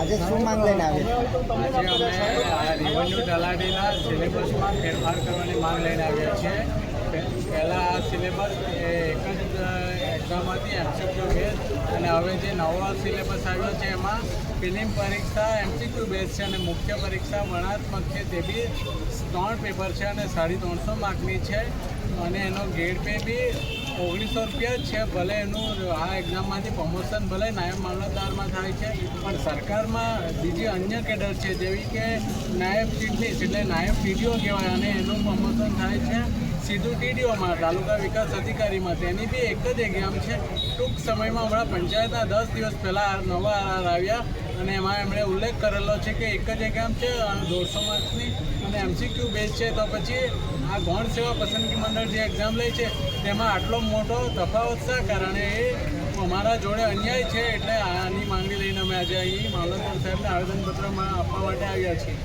આજે શું માંગ લઈને આજે અમે રેવન્યુ તલાટીના સિલેબસમાં ફેરફાર કરવાની માંગ લઈને આવ્યા છીએ. પહેલાં આ સિલેબસ એક જ એક્ઝામ હતી એમસીક્યુ બેઝ અને હવે જે નવો સિલેબસ આવ્યો છે એમાં ફિલિમ પરીક્ષા એમસીક્યુ બેઝ છે અને મુખ્ય પરીક્ષા વર્ણાત્મક છે, તે બી ત્રણ પેપર છે અને સાડી ત્રણસો માર્કની છે. અને એનો ગ્રેડ પે બી ઓગણીસો રૂપિયા છે, ભલે એનું આ એક્ઝામમાંથી પ્રમોશન ભલે નાયબ મામલતદારમાં થાય છે, પણ સરકારમાં બીજી અન્ય કેડર છે, જેવી કે નાયબ ચીટનીસ એટલે નાયબ ટીડીઓ કહેવાય અને એનું પ્રમોશન થાય છે. સીધું ટીડીઓમાં, તાલુકા વિકાસ અધિકારીમાં, તેની બી એક જ એક્ઝામ છે. ટૂંક સમયમાં હમણાં પંચાયતના દસ દિવસ પહેલાં નવા આર આવ્યા અને એમાં એમણે ઉલ્લેખ કરેલો છે કે એક જ એક્ઝામ છે દોઢસો માર્ક્સની અને એમસીક્યુ બેઝ છે. તો પછી આ ગૌણ સેવા પસંદગી મંડળ જે એક્ઝામ લે છે તેમાં આટલો મોટો તફાવત શા કારણે? એ અમારા જોડે અન્યાય છે એટલે આની માંગણી લઈને અમે આજે અહીં મામલતદાર સાહેબને આવેદનપત્રમાં આપવા માટે આવ્યા છીએ.